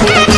Yeah.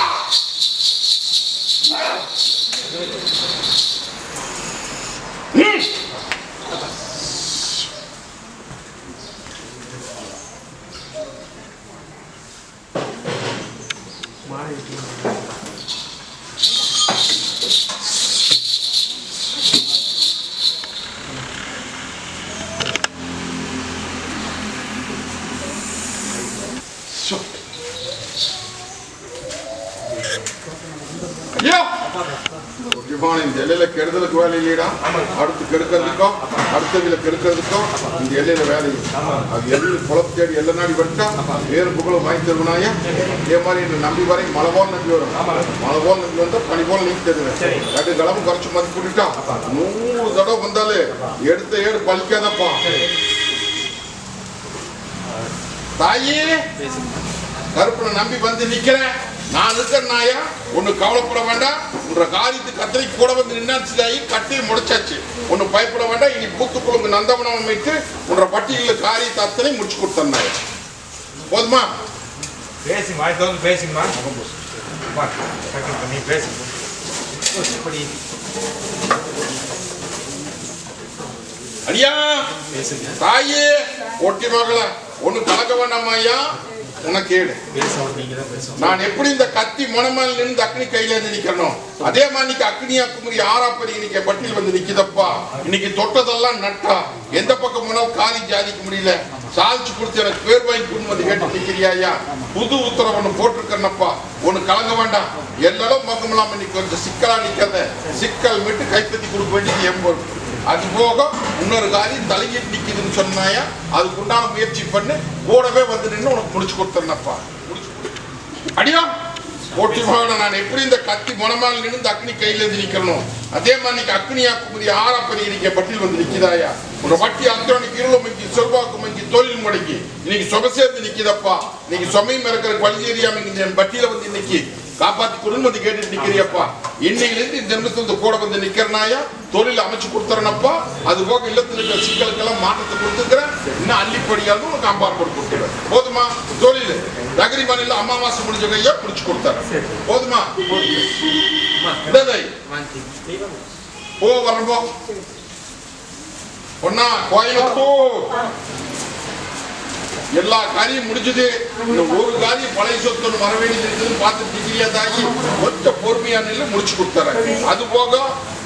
கெடுக்கிறதுக்கும் அடுத்தவங்களை கெடுக்கிறதுக்கும் இந்த எல்லையில வேலை அது எல்லையில குழப்ப தேடி எல்லா நாடி வந்துட்டா வேறு புகழும் வாங்கி தருவனாய இதே மாதிரி என்ன நம்பி வரை மழை போல் நம்பி வரும். மழை போல் நம்பி வந்தா பனி போல் நீக்கி தருவேன். ரெண்டு கிளம்பு குறைச்சு மதிப்பு நூறு தடவை வந்தாலே எடுத்த ஏடு பழிக்காதப்பா. தாயே கருப்பனை நம்பி வந்து நிக்கிறேன். நான் இருக்கிற நாயா? ஒண்ணு கவலைப்பட வேண்டாம். உன்ற காரியத்து கத்திரை கூட வந்து நின்னாச்சு தாயி. கட்டி முடிச்சாச்சு. ஒண்ணு பயப்பட வேண்டாம். இனி பூத்துக்குழுங்கு நந்தவனம் அமைத்து உன்ற பட்டியலில் காரியத்தை அத்தனை முடிச்சு கொடுத்தேன் நாயா. போதுமா? பேசி வாய் திறந்து பேசுங்கம்மா வா, டக்குனு நீ பேசு. அடியா தாயே ஒட்டி மகள ஒண்ணு கலக்க வேண்டாமா ஐயா உனக்கு ஏடு பேச நீங்க தான் பேசணும் நான் எப்படி இந்த கத்தி முனமால் நின்று அக்னி கையில இருந்து நிக்கணும்? அதே மாதிரி இன்னைக்கு அக்னியா குமரி ஆறாப்படி இன்னைக்கு பட்டியல் வந்து நிக்குதப்பா. இன்னைக்கு தொட்டதெல்லாம் நட்டா. எந்த பக்கம் போனாலும் காலி ஜாதிக்க முடியல. சாதிச்சு கொடுத்து எனக்கு பேர் வாங்கி வந்து கேட்டு நிக்கிறியாயா புது உத்தரவு ஒண்ணு போட்டிருக்கேன்னப்பா ஒண்ணு கலங்க வேண்டாம். எல்லாரும் பக்கமெல்லாம் இன்னைக்கு கொஞ்சம் சிக்கலா நிக்காத. சிக்கல் விட்டு கைப்பற்றி கொடுக்க வேண்டியது என் அது போக இன்னொரு காரியம் தலையிட்டு நிக்குதுன்னு சொன்னாயா? அதுக்கு உண்டான முயற்சி பண்ணு. கூடவே வந்து நின்று உனக்கு முடிச்சு கொடுத்துறேனப்பா. முடிச்சு அடியா? போட்டி மகன நான் எப்படி இந்த கத்தி மனமால் நின்று இந்த அக்னி கையில இருந்து நிக்கணும்? அதே மாதிரி இன்னைக்கு அக்னியா குமரி ஆறாப்பதி இன்னைக்கு பட்டியல் வந்து நிக்குதாயா? உங்க வட்டி அந்தோனிக்கு இருள மங்கி செல்வாக்கு மங்கி தொழில் முடங்கி. இன்னைக்கு சொகசேர்ந்து நிக்குதப்பா. இன்னைக்கு சொமையும் இருக்கிற வழி தெரியாம என் பட்டியல வந்து இன்னைக்கு? காப்பாத்தி கொடுன்னு வந்து கேட்டுட்டு நிக்கிறியப்பா இன்னையில இருந்து இந்த நிமிஷத்துல கூட வந்து நிக்கிறனாயா? தொழில் அமைச்சு கொடுத்துறனப்பா. அது போக இல்லத்துல இருக்கிற சிக்கலுக்கெல்லாம் மாற்றத்தை கொடுத்துக்கிறேன். இன்னும் அள்ளிப்படியாலும் உனக்கு அம்பார் போட்டு கொடுத்துறேன். போதுமா? தொழில். நகரி மாநில அமாவாசை முடிஞ்ச கையா பிடிச்சு கொடுத்தாரு. போதுமா. போ வரம்போ. பொண்ணா கோயம்புத்தூர் எல்லா காரியம் முடிஞ்சது. இந்த ஒரு காரியம் பழைய சொத்து வர வேண்டியது இருக்குதுன்னு பார்த்து டிகிரியா தாக்கி கொஞ்சம் பொறுமையான நிலை முடிச்சு கொடுத்தாரு அது போக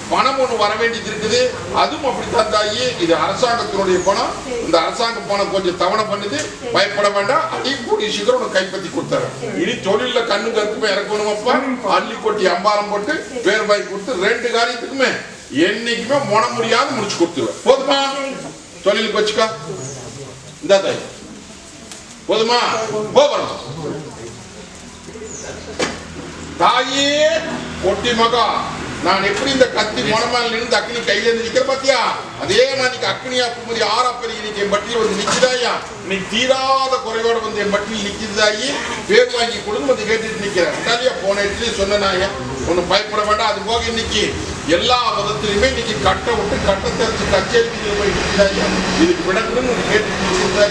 பணம் ஒண்ணு வர வேண்டியது இருக்குது. அதுவும் அப்படித்தான் தாயி. இது அரசாங்கத்தினுடைய பணம். இந்த அரசாங்க பணம் கொஞ்சம் தவணை பண்ணுது. பயப்பட வேண்டாம். அதையும் கூடிய சீக்கிரம் உனக்கு கைப்பற்றி கொடுத்தாரு இனி தொழில கண்ணு கருத்துமே இறக்கணுமப்பா அள்ளி கொட்டி அம்பாரம் போட்டு பேர் பாய் கொடுத்து ரெண்டு காரியத்துக்குமே என்னைக்குமே முன முடியாது முடிச்சு கொடுத்துருவேன். போதுமா? தொழிலுக்கு வச்சுக்கா. இந்த தாய். போதுமா? போகணும் தாயே ஒட்டி மகா. நான் எப்படி இந்த கத்தி மனமால் நின்று அக்னி கையில இருந்து நிக்கிற பாத்தியா? அதே மாதிரி அக்னியா குமரி ஆறா பெரிய இன்னைக்கு என் பட்டியல் வந்து நிக்கிறாயா நீ தீராத குறையோட வந்து என் பட்டியல் நிக்கிறதாயி பேர் வாங்கி கொடுத்து வந்து கேட்டுட்டு நிக்கிறேன் ரெண்டாலியா போன இடத்துல சொன்னாயா ஒன்னும் பயப்பட வேண்டாம் அது போக இன்னைக்கு எல்லா விதத்திலுமே இன்னைக்கு கட்டை விட்டு கட்டை தெரிஞ்சு கச்சேரி போய் நிற்கிறாயா இதுக்கு விடக்குன்னு கேட்டுட்டு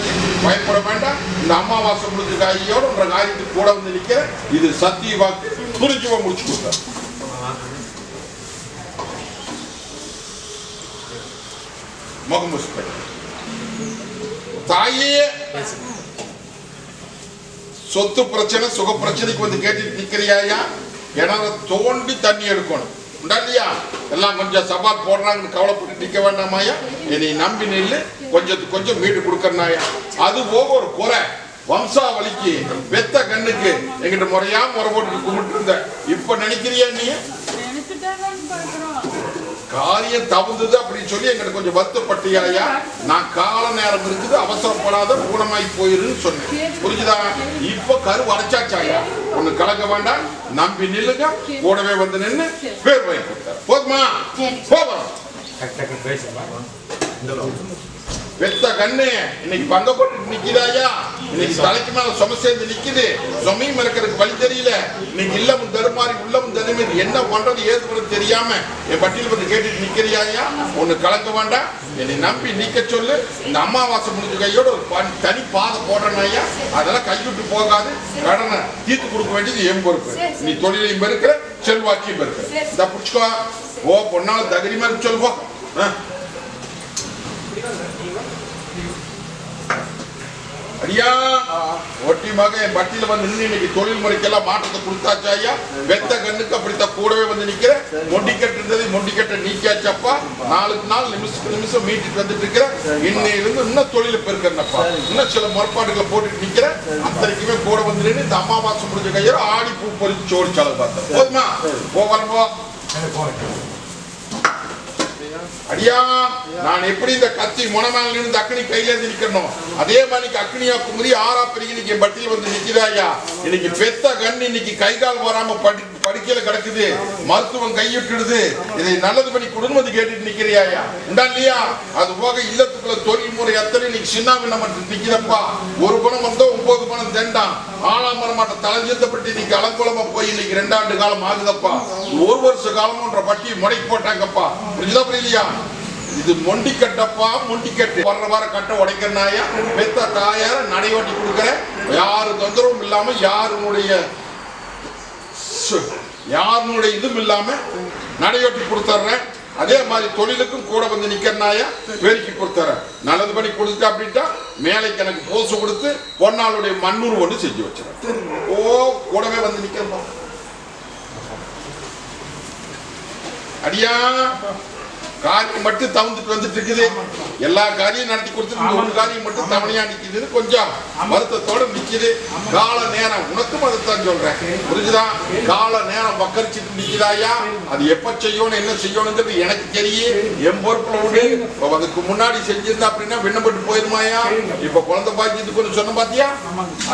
பயப்பட வேண்டாம். இந்த அம்மாவாசை முடிஞ்ச காயோட உன்ற காரியத்துக்கு கூட வந்து நிற்கிறேன் இது சத்திய வாக்கு புரிஞ்சுவ முடிச்சு முகம் முகமுஸ்பை தாயே சொத்து பிரச்சனை சுக பிரச்சனைக்கு வந்து கேட்டுட்டு நிக்கிறியாயா? இடம் தோண்டி தண்ணி எடுக்கணும். உண்டா இல்லையா? எல்லாம் கொஞ்சம் சவால் போடுறாங்கன்னு கவலைப்பட்டு நிக்க வேண்டாமாயா? என்னை நம்பி நில்லு. கொஞ்சத்து கொஞ்சம் மீட்டு கொடுக்கறனாயா? அது போக ஒரு குறை. வம்சாவளிக்கு வெத்த கண்ணுக்கு எங்கிட்ட முறையா முறை போட்டு கும்பிட்டு இருந்த இப்ப நினைக்கிறியா நீ? காரியம் தவுந்தது அப்படின்னு சொல்லி எங்களுக்கு கொஞ்சம் வருத்தப்பட்டியாயா? நான் கால நேரம் இருக்குது அவசரப்படாத குணமாய் போயிருன்னு சொன்னேன். புரிஞ்சுதா? இப்ப கரு அடைச்சாச்சாயா ஒண்ணு கலங்க வேண்டாம் நம்பி நில்லுங்க கூடவே வந்து நின்னு பேர் வாங்கி கொடுத்தாரு போதுமா? போதும் பெத்த கண்ணு. இன்னைக்கு பங்க போட்டு நிக்குதாயா இன்னைக்கு தலைக்கு மேல சும சேர்ந்து நிக்குது. சுமையும் இருக்கிறதுக்கு வழி தெரியல. இன்னைக்கு இல்லமும் தருமாறி உள்ளமும் தருமாறி என்ன பண்றது ஏது பண்றது தெரியாம என் பட்டியல் வந்து கேட்டுட்டு நிக்கிறியாயா? ஒண்ணு கலக்க வேண்டாம். என்னை நம்பி நிக்க சொல்லு. இந்த அமாவாசை முடிஞ்ச கையோட ஒரு தனி பாதை போடுறேன் அதெல்லாம் கைவிட்டு போகாது. கடனை தீர்த்து கொடுக்க வேண்டியது என் பொறுப்பு. நீ தொழிலையும் பெருக்கிற செல்வாக்கையும் பெருக்கிற. இந்த புடிச்சுக்கோ. ஓ பொண்ணால தகரிமா இருக்கு சொல்லுப்போ ஆ. அடியா ஒட்டி மக என் பட்டியல வந்து நின்று இன்னைக்கு தொழில் முறைக்கெல்லாம் மாற்றத்தை கொடுத்தாச்சா ஐயா. வெத்த கண்ணுக்கு அப்படித்தான் கூடவே வந்து நிக்கிற மொண்டிக்கட்டு இருந்தது மொண்டிக்கட்டை நீக்கியாச்சப்பா. நாளுக்கு நாள் நிமிஷத்துக்கு நிமிஷம் மீட்டுட்டு வந்துட்டு இருக்கிற இன்னையிலிருந்து இன்னும் தொழில பெருக்கிறப்பா இன்னும் சில முற்பாடுகளை போட்டுட்டு நிக்கிற அத்தனைக்குமே கூட வந்து நின்று இந்த அமாவாசை முடிஞ்ச கையோட ஆடி பூ பொறிச்சு சோடி செலவு பார்த்தேன். போதுமா? போ வரப்போ போங்க அடியா நான் எப்படி இந்த கத்தி முனமேல இருந்து அக்னி கையில இருந்து நிக்கணும் அதே மாதிரி அக்னியா குமரி ஆறா பெருகி இன்னைக்கு பட்டியல் வந்து நிக்கிறாயா இன்னைக்கு பெத்த கண் இன்னைக்கு கை கால் வராம படி படிக்கல கிடக்குது. மருத்துவம் கையிட்டுடுது. இதை நல்லது பண்ணி குடும்பத்து கேட்டுட்டு நிக்கிறியா உண்டா இல்லையா? அது போக இல்லத்துக்குள்ள தொழில் முறை அத்தனை இன்னைக்கு சின்ன பின்ன நிக்கிறப்பா ஒரு குணம் வந்தா ஒன்பது குணம் தேண்டாம். ஆளாம் மரமாட்ட தலைஞ்சத்தப்பட்டு நீ அலங்கோலமா போய் இன்னைக்கு ரெண்டாண்டு காலம் ஆகுதப்பா. ஒரு வருஷ காலம்ன்ற பட்டி முடக்கி போட்டாங்கப்பா. புரியுதா புரியலையா? இது மொண்டி கட்டப்பா மொண்டி கட்டு வர்ற வார உடைக்கிற நாயா. பெத்த தாயார நடையோட்டி கொடுக்குற யாரு தொந்தரவும் இல்லாம யாருனுடைய யாருனுடைய இதுவும் இல்லாம நடையோட்டி கொடுத்துட்றேன் அதே மாதிரி தொழிலுக்கும் கூட வந்து நிக்கிறனாயா பெருக்கி கொடுத்துறேன் நல்லது பண்ணி கொடுத்து அப்படின்ட்டா மேலைக்கு எனக்கு போசு கொடுத்து பொன்னாளுடைய மண்ணூர் ஒன்று செஞ்சு வச்சிடறேன் ஓ கூடவே வந்து நிக்கிறோம் அடியா. காரியம் மட்டும் தவுந்துட்டு வந்துட்டு இருக்குது எல்லா காரியம் நடத்தி கொடுத்துட்டு ஒரு காரியம் மட்டும் தவணையா நிக்குது கொஞ்சம் வருத்தத்தோட நிக்குது. கால நேரம் உனக்கும் அதைத்தான் சொல்றேன். புரிஞ்சுதான் கால நேரம் வக்கரிச்சுட்டு நிக்குதாயா அது எப்ப செய்யணும் என்ன செய்யணுங்கிறது எனக்கு தெரியும். என் பொறுப்புல உண்டு. இப்ப அதுக்கு முன்னாடி செஞ்சிருந்தா அப்படின்னா விண்ணப்பட்டு போயிருமாயா இப்ப குழந்தை கொஞ்சம் சொன்ன பாத்தியா?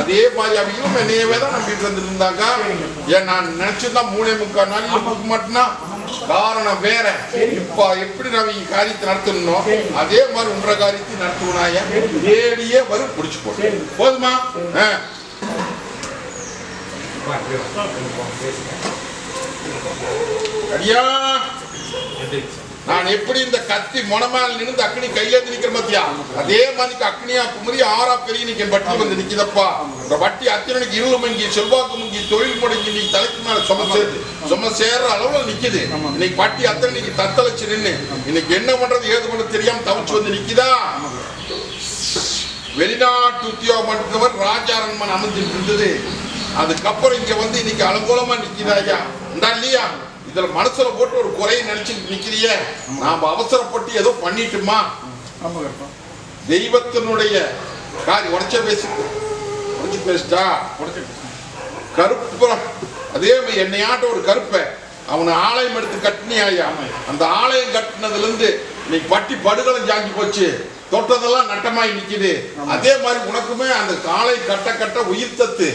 அதே மாதிரி அவங்களும் என்னையவே தான் நம்பிட்டு வந்துட்டு ஏன் நான் நினைச்சிருந்தா மூணே முக்கால் நாள் மட்டும்தான் மாட்டேன்னா காரணம் வேற. இப்ப எப்படி நம்ம இங்க காரியத்தை நடத்தணும் அதே மாதிரி உன்ற காரியத்தை நடத்துவனாய ஏடியே வரும் பிடிச்சு போட்டு போதுமா? அடியா. எந்திரிச்சு. நான் எப்படி இந்த கத்தி முனமேல நின்று அக்னி கையேந்து நிக்கிற மத்தியா அதே மாதிரி அக்னியா குமரி ஆறா பெரிய நிக்க வட்டி வந்து நிக்கிதப்பா இந்த வட்டி அத்தனைக்கு இருள் மங்கி செல்வாக்கு மங்கி தொழில் முடங்கி நீ தலைக்கு மேல சும சேர்த்து சும சேர்ற அளவுல நிக்குது. இன்னைக்கு வட்டி அத்தனைக்கு தத்தளிச்சு நின்று இன்னைக்கு என்ன பண்றது ஏது பண்ண தெரியாம தவிச்சு வந்து நிக்குதா? வெளிநாட்டு உத்தியோகம் பண்ணுறவர் ராஜாரன்மன் அமைஞ்சிட்டு இருந்தது அதுக்கப்புறம் இங்க வந்து இன்னைக்கு அலங்கோலமா நிக்குதா ஐயா. இந்தா இல்லையா? இதுல மனசுல போட்டு ஒரு குறையை நினைச்சுட்டு நிக்கிறியே நாம அவசரப்பட்டு ஏதோ பண்ணிட்டுமா? தெய்வத்தினுடைய காரி உடைச்ச பேசு உடைச்சு பேசிட்டா கருப்புறம் அதே மாதிரி என்னையாட்ட ஒரு கருப்பை அவனை ஆலயம் எடுத்து கட்டினியாயா? அந்த ஆலயம் கட்டினதுல இருந்து இன்னைக்கு பட்டி படுகளம் ஜாங்கி போச்சு. தொட்டதெல்லாம் நட்டமாய் நிக்குது. அதே மாதிரி உனக்குமே அந்த காலை கட்ட கட்ட உயிர் தத்து.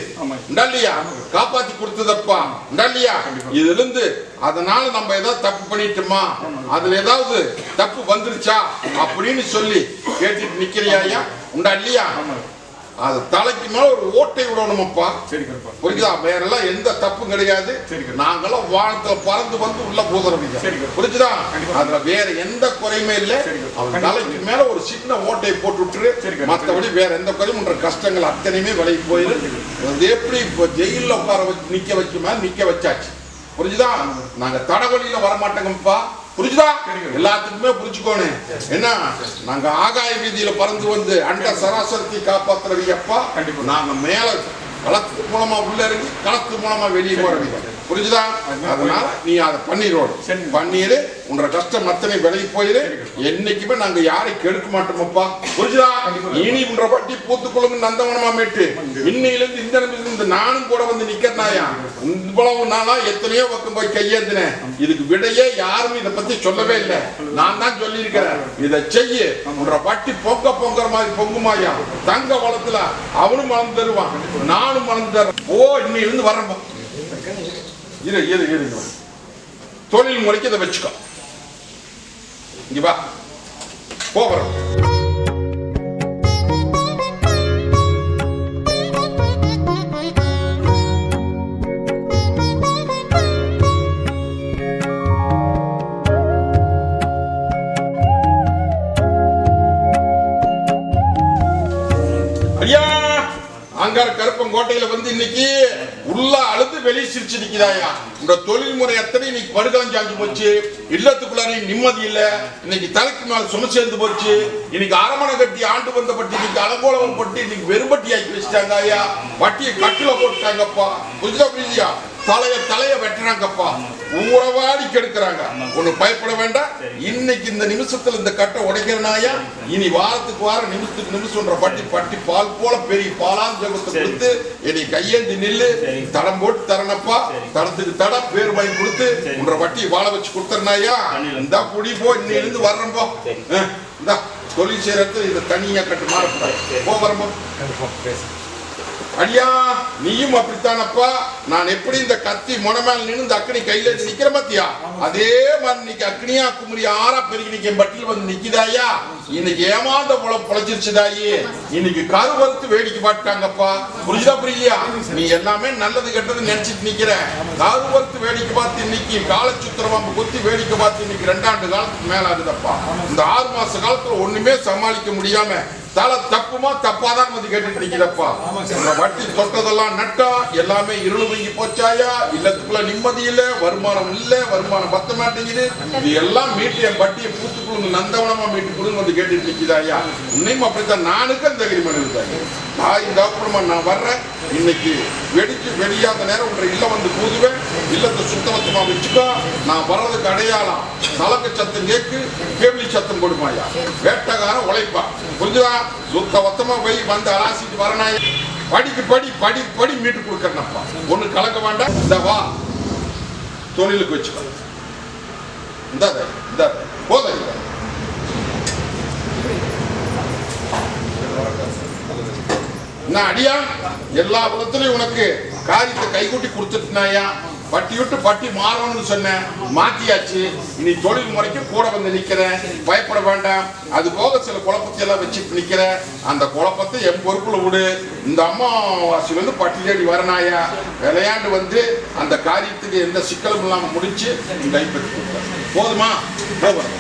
இல்லையா காப்பாத்தி கொடுத்ததப்பா? இல்லையா இதுல இருந்து அதனால நம்ம ஏதாவது தப்பு பண்ணிட்டோமா? அதுல ஏதாவது தப்பு வந்துருச்சா? அப்படின்னு சொல்லி கேட்டுட்டு நிக்கிறியா உண்டா இல்லையா? அது தலைக்கு மேல ஒரு ஓட்டை விடணுமப்பா. சரி கருப்பா. புரியுதா? வேற எல்லாம் எந்த தப்பும் கிடையாது. சரி. நாங்களும் வானத்துல பறந்து வந்து உள்ள போதுறவங்க சரி. புரிஞ்சுதா. அதுல வேற எந்த குறையுமே இல்ல. அவன். தலைக்கு மேல ஒரு சின்ன ஓட்டையை போட்டு விட்டுரு. மத்தபடி வேற எந்த குறையும் கஷ்டங்கள் அத்தனையுமே விலகி போயிரு. அது எப்படி இப்போ ஜெயில உட்கார வச்சு நிக்க வைக்குமா? நிக்க வச்சாச்சு. புரிஞ்சுதா? நாங்க தடவழியில வர மாட்டோங்கப்பா புரிஞ்சுதா. எல்லாத்துக்குமே புரிஞ்சுக்கோணும் என்ன நாங்க ஆகாய வீதியில பறந்து வந்து அண்ட சராசரத்தை காப்பாத்துறவங்க அப்பா கண்டிப்பா. நாங்க மேல களத்து மூலமா உள்ள இறங்கி களத்து மூலமா வெளியே போறவங்க புரிஞ்சுதா? அதனால நீ அதை பண்ணிடணும். பண்ணிடு உன்ற கஷ்டம் அத்தனை விலகி போயிரு. என்னைக்குமே நாங்க யாரை கெடுக்க மாட்டோமப்பா. புரிஞ்சுதா? இனி உன்ற பட்டி பூத்துக்குழுங்க நந்தவனமா மேட்டு. இன்னையிலிருந்து இந்த இந்த நானும் கூட வந்து நிக்கிறனாயா? இவ்வளவு நாளா எத்தனையோ பக்கம் போய் கையேந்தினேன். இதுக்கு விடையே யாரும் இதை பத்தி சொல்லவே இல்லை. நான் தான் சொல்லி இருக்கிறேன் இதை செய்ய. உன்ற பட்டி பொங்க பொங்குற மாதிரி பொங்குமாயா? தங்க வளத்துல அவனும் வளர்ந்து தருவான். நானும் வளர்ந்து தருவேன். ஓ இன்னையிலிருந்து வரேன் பா. இரு இரு இரு தொழில் முறைக்கு இதை வச்சுக்கோ. இங்கே வா. போகிறோம் அங்கார கோட்டையில வந்து இன்னைக்கு உள்ள அழுது வெளியே சிரிச்சு நிக்கிறாயா இந்த தொழில் முறை எத்தனை இன்னைக்கு படுகலம் சாஞ்சு போச்சு? இல்லத்துக்குள்ளார நிம்மதி இல்ல. இன்னைக்கு தலைக்கு மேல சும சேர்ந்து போச்சு. இன்னைக்கு அரமணை கட்டி ஆண்டு வந்த பட்டி இன்னைக்கு அலங்கோலம் பட்டி இன்னைக்கு வெறும்பட்டி ஆக்கி வச்சுட்டாங்க ஐயா. வட்டியை கட்டுல போட்டுட்டாங்கப்பா. புரிஞ்சா புரிஞ்சியா தலைய தலைய வெட்டுறாங்கப்பா. ஊறவாடி கெடுக்கிறாங்க. ஒண்ணு பயப்பட வேண்டாம். இன்னைக்கு இந்த நிமிஷத்துல இந்த கட்டை உடைக்கிறனாயா? இனி வாரத்துக்கு வாரம் நிமிஷத்துக்கு நிமிஷம்ன்ற பட்டி பட்டி பால் போல பெரிய பாலான் ஜெபத்தை. கொடுத்து என்னை கையேந்தி நில்லு. தடம் போட்டு தரணப்பா. தடத்துக்கு தடம் பேர் வாங்கி கொடுத்து. உன்ற வட்டி வாழ வச்சு கொடுத்தனாயா. இந்த புடி போ இன்னிலிருந்து வர்றேன் போ. சரி. அஹ், இந்தா தொழில் செய்யற இடத்துல இதை தனியா கட்டு மாறக்கூடாது. போ வரேன் அடியா நீயும் அப்படித்தானப்பா? நான் எப்படி இந்த கத்தி முனமேல நின்று இந்த அக்கனி கையில நிக்கிற பாத்தியா? அதே மாதிரி இன்னைக்கு அக்னியா குமரி ஆறா பெருகி நிக்க பட்டியல் வந்து நிக்குதாயா இன்னைக்கு ஏமாந்த புல புழைச்சிருச்சுதாயி இன்னைக்கு கருவறுத்து வேடிக்கை பார்த்துட்டாங்கப்பா. புரிஞ்சுதா புரியலையா? நீ எல்லாமே நல்லது கெட்டது நினைச்சிட்டு நிக்கிற. கருவறுத்து வேடிக்கை பார்த்து இன்னைக்கு காலச்சுத்திரமா குத்தி வேடிக்கை பார்த்து இன்னைக்கு ரெண்டாண்டு காலத்துக்கு மேல ஆகுதப்பா. இந்த ஆறு மாச காலத்துல ஒண்ணுமே சமாளிக்க முடியாம தலை தப்புமா தப்பாதான் வந்து கேட்டுட்டு நிக்கிறப்பா இந்த வட்டி தொட்டதெல்லாம் நட்டா எல்லாமே இருள் வங்கி போச்சாயா? இல்லத்துக்குள்ள நிம்மதி இல்ல வருமானம் இல்ல வருமானம் பத்த மாட்டேங்குது. இது எல்லாம் மீட்டு என் வட்டியை பூத்து கொடுங்க நந்தவனமா மீட்டு கொடுங்க வந்து கேட்டுட்டு நிக்குதாயா இன்னையும் அப்படித்தான். நானுக்கும் அக்ரிமெண்ட் இருந்தாங்க நான் இந்த அப்புறமா நான் வர்றேன். இன்னைக்கு வெடிச்சு வெடியாத நேரம் உங்களை இல்லம் வந்து பூதுவேன் இல்லத்தை சுத்தமத்தமா வச்சுக்கோ. நான் வர்றதுக்கு அடையாளம். சலக்கு சத்தம் கேட்கு கேபிளி சத்தம் கொடுமாயா? வேட்டக்காரன் உழைப்பா. புரிஞ்சுதா சுத்த மொத்தமா போய் வந்து அலாசிட்டு வரனாய் படிக்கு படி படி படி மீட்டு கொடுக்கறனப்பா. ஒன்று கலக்க வேண்டாம். இந்த வா. தொழிலுக்கு வச்சுக்கோ. இந்த இந்த. போதை நான் அடியா? எல்லா விதத்திலையும் உனக்கு காரியத்தை கைகூட்டி கொடுத்துட்டுனாயா பட்டி விட்டு பட்டி மாறணும்னு சொன்னேன் மாத்தியாச்சு. இனி தொழில் முறைக்கு கூட வந்து நிக்கிறேன் பயப்பட வேண்டாம். அது போக சில குழப்பத்தை எல்லாம் வச்சுட்டு நிக்கிறேன் அந்த குழப்பத்தை என் பொறுப்புல விடு. இந்த அம்மாவாசி வந்து பட்டி தேடி வரனாயா விளையாண்டு வந்து அந்த காரியத்துக்கு எந்த சிக்கலும் இல்லாமல் முடிச்சு நீ கைப்பற்றி போதுமா? போகிறேன்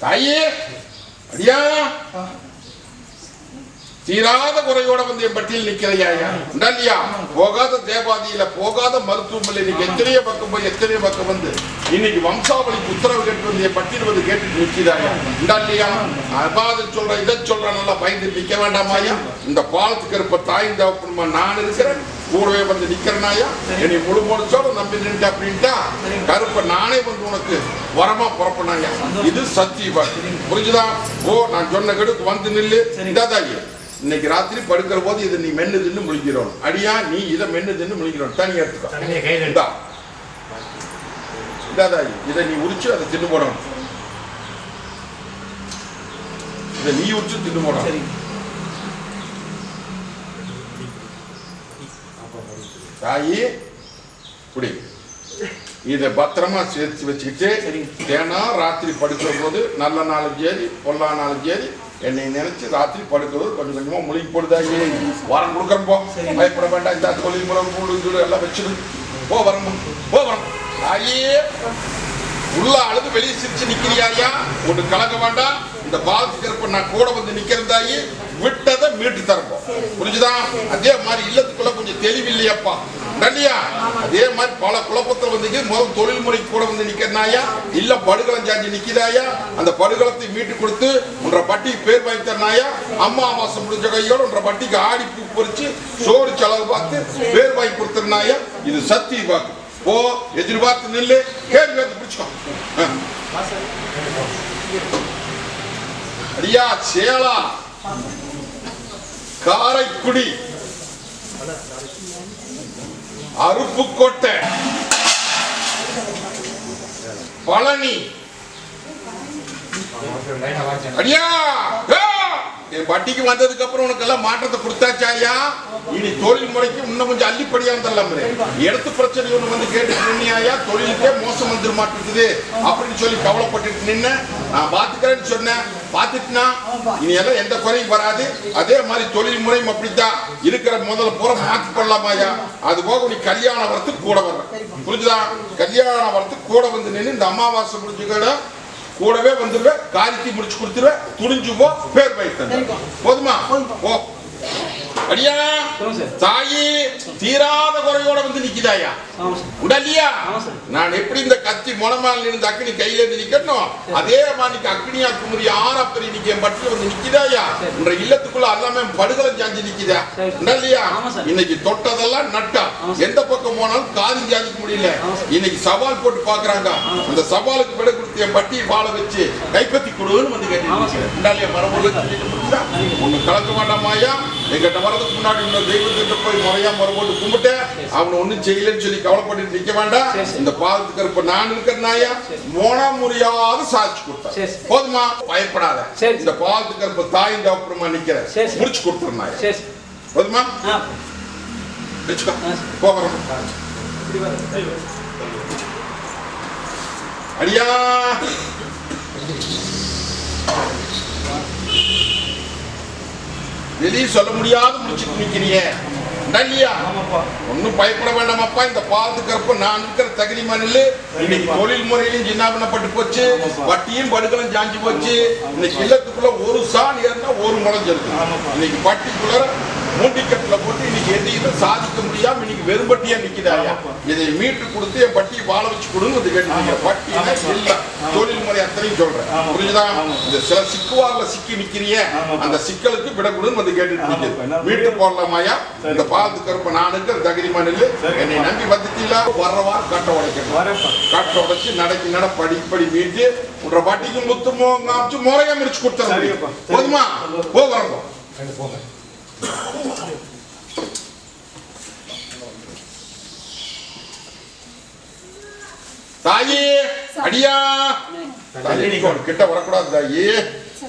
தாயே அடியா. தீராத குறையோட வந்து என் பட்டியல் நிக்கிறையா இல்லையா போகாத தேவாதியில போகாத மருத்துவமனை இன்னைக்கு எத்தனையோ பக்கம் போய் எத்தனையோ பக்கம் வந்து இன்னைக்கு வம்சாவளிக்கு உத்தரவு கேட்டு வந்து என் பட்டியல் வந்து கேட்டு நிற்கிறாயா இல்லையா அபாத சொல்ற இதை சொல்ற நல்லா பயந்து நிக்க வேண்டாமாயா இந்த பாலத்துக்கு இருப்ப தாய் தகப்பனுமா நான் இருக்கிறேன். கூடவே வந்து நிக்கிறனாயா? என்னை முழு முழுச்சோட நம்பி நின்று அப்படின்ட்டா கருப்ப நானே வந்து உனக்கு வரமா புறப்பனாயா இது சத்திய புரிஞ்சுதா? ஓ நான் சொன்ன கெடுக்கு வந்து நில்லு. இதாதாயி இன்னைக்கு ராத்திரி படுக்கிற போது இதை நீ மென்னு தின்னு முழிக்கிறோம். அடியா நீ இதை மென்னு தின்னு முழிக்கிறோம். தனி எடுத்துக்கோ. இதாதாயி இதை. நீ உரிச்சு அதை தின்னு போடணும். இதை நீ உரிச்சு தின்னு போடணும். தாயி குடி. இதை பத்திரமா சேர்த்து வச்சுக்கிட்டு தினம் ராத்திரி படுக்கிற போது நல்ல நாளும் சரி பொல்லா நாளும் சரி என்னை நினைச்சு ராத்திரி படுக்கிறது கொஞ்சம் கொஞ்சமா முழுகி போடுதாயி. வாரம் கொடுக்குறேன் போ. பயப்பட வேண்டாம். இந்த தொழில் முறை கீடு எல்லாம் வச்சிடு. போ வரம். போ வரம். தாயே உள்ள அழுது வெளியே சிரிச்சு நிக்கிறியாயா ஒன்று கலக்க வேண்டாம். இந்த பாலத்துக்கு இருப்ப நான் கூட வந்து நிக்கிறதாயி விட்டதை மீட்டு தரப்போம் புரிஞ்சுதா? அதே மாதிரி இல்லத்துக்குள்ள கொஞ்சம் தெளிவில்லையப்பா இல்லையா அதே மாதிரி பல குழப்பத்தில் வந்து முதல் தொழில் முறை கூட வந்து நிக்கிறனாயா இல்ல படுகளம் சாஞ்சி நிக்கிறாயா அந்த படுகளத்தை மீட்டு கொடுத்து உன்ற பட்டிக்கு பேர் வாங்கி தரனாயா அம்மா அமாசம் முடிஞ்ச கையோட உன்ற பட்டிக்கு ஆடி பூ பொறிச்சு சோறு செலவு பார்த்து பேர் வாங்கி கொடுத்துருனாயா இது சத்தி வாக்கு. போ எதிர்பார்த்து நில்லு. கேள்வி வந்து பிடிச்சோம் ஐயா அடியா சேலா. காரைக்குடி. அருப்புக்கோட்டை பழனி. அடியா! என் வட்டிக்கு வந்ததுக்கு அப்புறம் உனக்கு எல்லாம் மாற்றத்தை கொடுத்தாச்சாயா இனி தொழில் முறைக்கு இன்னும் கொஞ்சம் அள்ளிப்படியா தரலாம் இடத்து பிரச்சனை ஒண்ணு வந்து கேட்டு நின்னியாயா தொழிலுக்கே மோசம் வந்துட மாட்டேங்குது அப்படின்னு சொல்லி கவலைப்பட்டுட்டு நின்ன. நான் பாத்துக்கிறேன்னு சொன்னேன். பாத்துட்டுனா இனி எல்லாம் எந்த குறையும் வராது. அதே மாதிரி தொழில் முறையும் அப்படித்தான். இருக்கிற முதல்ல பூரா மாத்தி கொள்ளலாமாயா அது போக நீ கல்யாண வரத்துக்கு கூட வர்ற. புரிஞ்சுதா? கல்யாண வரத்துக்கு கூட வந்து நின்று இந்த அமாவாசை முடிஞ்சுக்கிட கூடவே வந்துருவேன் காரியத்தை முடிச்சு கொடுத்துருவேன் துணிஞ்சு போ பேர் வைத்தேன் போதுமா? போ. அடியா? தாயி தீராத குறையோட வந்து நிக்குதாயா? உடலியா? நான் எப்படி இந்த கத்தி முனமால் இருந்து அக்னி கையில இருந்து நிக்கணும்? அதே மாதிரி அக்னியா குமரி ஆறாப்பரி நிக்க என் பட்டில வந்து நிக்குதாயா? உன்ற இல்லத்துக்குள்ள எல்லாமே படுகலம் சாஞ்சி நிக்குதா? உடலியா இன்னைக்கு தொட்டதெல்லாம் நட்டா. எந்த பக்கம் போனாலும் காதி ஜாதிக்க முடியல. இன்னைக்கு சவால் போட்டு பாக்குறாங்க அந்த சவாலுக்கு விட கொடுத்து என் பட்டியை வாழ வச்சு கைப்பற்றி கொடுன்னு வந்து கேட்டு உண்டாலியா மரபொருள் ஒண்ணு கலக்க வேண்டாமாயா எங்கிட்ட வரதுக்கு முன்னாடி இன்னொரு தெய்வத்திட்ட போய் முறையா முறை போட்டு கும்பிட்டு அவனை ஒண்ணும் செய்யலன்னு சொல்லி கவலைப்பட்டு நிக்க வேண்டாம். இந்த பாதத்துக்கு இருப்ப நான் இருக்கிறனாயா மோன முடியாத சாட்சி கொடுத்தேன். போதுமா? பயப்படாத. இந்த பாதத்துக்கு இருப்ப தாயின் அப்புறமா நிக்கிறேன். முடிச்சு கொடுத்துருந்தாயா போதுமா. போகிறோம் அடியா வெளியே சொல்ல முடியாத முடிச்சுட்டு நிக்கிறியே இல்லையா ஒன்னும் பயப்பட வேண்டாமப்பா. இந்த பாதுகாப்பு நான் இருக்கிற தகுதி மண்ணில் இன்னைக்கு தொழில் முறையிலும் சின்னாபனப்பட்டு போச்சு. வட்டியும் படுகளும் ஜாஞ்சி போச்சு. இன்னைக்கு இல்லத்துக்குள்ள ஒரு சாணி இருந்தா ஒரு முளைஞ்சிருக்கு இன்னைக்கு பட்டிக்குள்ள மூண்டிக்கட்டுல போட்டு இன்னைக்கு எதையுமே சாதிக்க முடியாம இன்னைக்கு வெறும்பட்டியா நிக்குதாயா இதை மீட்டு கொடுத்து என் பட்டியை வாழ வச்சு கொடுங்க வந்து கேட்டு பட்டினா இல்ல தொழில் முறை அத்தனையும் சொல்றேன். புரியுதா இந்த சில சிக்குவார்ல சிக்கி நிக்கிறிய அந்த சிக்கலுக்கு விட கொடுன்னு வந்து கேட்டுட்டு நிக்குது. மீட்டு போடலாமாயா இந்த பாலத்து கருப்ப நான் இருக்கிற தகுதி மண்ணில் என்னை நம்பி வந்துட்டீங்களா? வர்றவாறு கட்ட உடைக்கணும். கட்ட உடைச்சு நடக்கி நட படி படி மீட்டு உன்ற பாட்டிக்கு முத்து காமிச்சு முறையா முடிச்சு சரிப்பா. போதுமா? போ வரப்போ ரெண்டு போங்க. தாயி அடியா. கிட்ட வரக்கூடாது தாயி.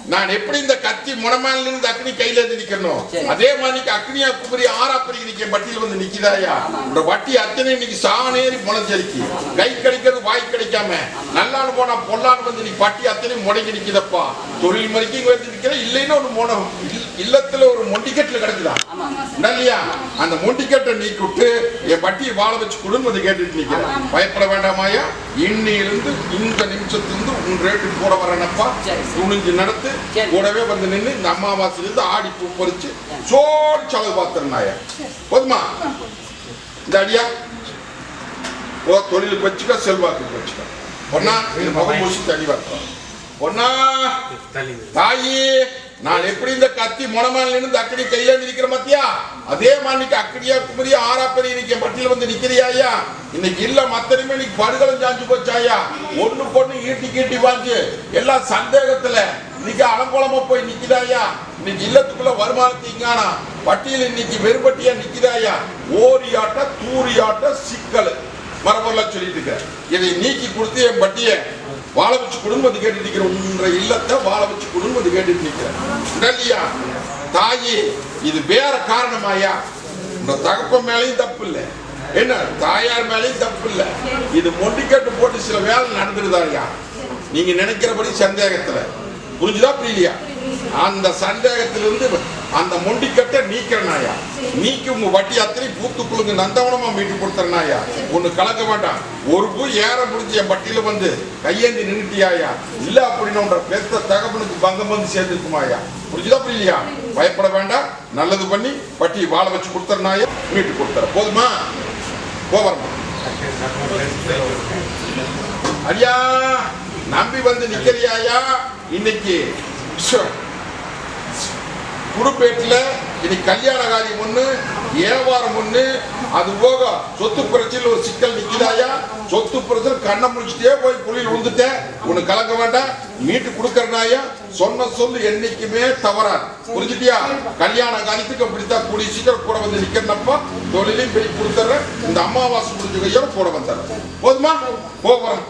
நான் எப்படி இந்த கத்தி முனமால இருந்து அக்னி கையில இருந்து நிக்கணும்? அதே மாதிரி அக்னியா குமரி ஆறாப்பரி நிக்க பட்டியல் வந்து நிக்குதாயா இந்த வட்டி அத்தனை இன்னைக்கு சாணேறி முளைஞ்சரிக்கு கை கிடைக்கிறது வாய் கிடைக்காம. நல்லான்னு போனா பொல்லான்னு வந்து நீ பட்டி அத்தனை முடங்கி நிக்குதப்பா. தொழில் முறைக்கு இங்க வந்து நிக்கிற இல்லைன்னா ஒரு முனம் இல்ல- இல்லத்துல ஒரு மொண்டிக்கட்டுல கிடக்குதா? இல்லையா? அந்த மொண்டிக்கட்டை நீக்கி விட்டு என் பட்டியை வாழ வச்சு கொடுன்னு வந்து கேட்டுட்டு நிக்கிறேன். பயப்பட வேண்டாமாயா இன்னிலிருந்து இந்த நிமிஷத்திலிருந்து உன் ரேட்டு கூட வரேனப்பா. துணிஞ்சு நடத்து. கூடவே வந்து நின்று இந்த அமாவாசையிலிருந்து ஆடி பூ பறிச்சு சோறு செலவு பார்த்துருந்தாயா போதுமா? இந்த அடியா. ஓ தொழிலுக்கு வச்சுக்கோ செல்வாக்கு வச்சுக்கோ. ஒன்னா முகம் முடிச்சு தள்ளி வரட்டும். ஒன்னா தாயி. நான் எப்படி இந்த கத்தி முனமால இருந்து அக்கடி கையில நிற்கிற மத்தியா அதே மாதிரி அக்கடியா குமரி ஆறாப்பரி இன்னைக்கு என் பட்டியல வந்து நிக்கிறியா ஐயா? இன்னைக்கு இல்ல மத்தனுமே இன்னைக்கு படுகளும் சாஞ்சு போச்சாயா ஒண்ணு பொண்ணு ஈட்டி கீட்டி வாஞ்சு எல்லாம் சந்தேகத்துல இன்னைக்கு அலங்கோலமா போய் நிக்குதாயா இன்னைக்கு இல்லத்துக்குள்ள வருமானத்தை இங்கானா பட்டியல் இன்னைக்கு வெறுபட்டியா நிக்குதாயா ஓரியாட்ட தூரியாட்ட சிக்கல். மரபொருளா சொல்லிட்டு இருக்க. இதை நீக்கி கொடுத்து என் பட்டியை வாழ வச்சு குடும்பத்தை கேட்டு நிக்கிற உன்ற இல்லத்தை வாழ வச்சு குடும்பத்தை கேட்டு நிக்கிறேன் இல்லையா தாயி இது வேற காரணமாயா? இந்த தகப்ப மேலையும் தப்பு இல்லை. என்ன? தாயார் மேலையும் தப்பு இல்லை. இது மொண்டிக்கட்டு போட்டு சில வேலை நடந்துருதாயா? நீங்க நினைக்கிறபடி சந்தேகத்துல. புரிஞ்சுதா புரியலையா? அந்த சந்தேகத்திலிருந்து அந்த மொண்டிக்கட்டை நீக்கிறனாயா? நீக்கி உங்க வட்டி அத்தனை பூத்து குழுங்க நந்தவனமா மீட்டு கொடுத்துறனாயா ஒண்ணு கலக்க வேண்டாம். ஒரு பூ ஏற முடிஞ்சு என் வட்டியில வந்து கையேந்தி நின்றுட்டியாயா இல்ல அப்படின்னு உன்ற பெத்த தகப்பனுக்கு பங்கம் வந்து சேர்ந்துருக்குமாயா? புரிஞ்சுதா புரியலையா? பயப்பட வேண்டாம். நல்லது பண்ணி வட்டி வாழ வச்சு கொடுத்துறனாய மீட்டு கொடுத்துற போதுமா? போவரமா ஐயா நம்பி வந்து நிக்கிறியாயா? இன்னைக்கு ஷோ. குருப்பேட்டில் இன்னைக்கு கல்யாண காரியம் ஒன்று வியாபாரம் ஒன்று அது போக சொத்து பிரச்சனையில் ஒரு சிக்கல் நிற்கிறாயா சொத்து பிரச்சனை கண்ணை முடிச்சுட்டே போய் குழியில் விழுந்துட்டேன் உனக்கு கலக்க வேண்டாம். மீட்டு கொடுக்கறனாயா? சொன்ன சொல்லு என்னைக்குமே தவறா புரிஞ்சுட்டியா? கல்யாண காரியத்துக்கு அப்படித்தான் கூடிய சீக்கிரம் கூட வந்து நிக்கிறனப்பா. தொழிலையும் பெரிய கொடுத்துட்றேன். இந்த அமாவாசை முடிஞ்ச கையோட கூட வந்துடுறேன் போதுமா? போகிறேன்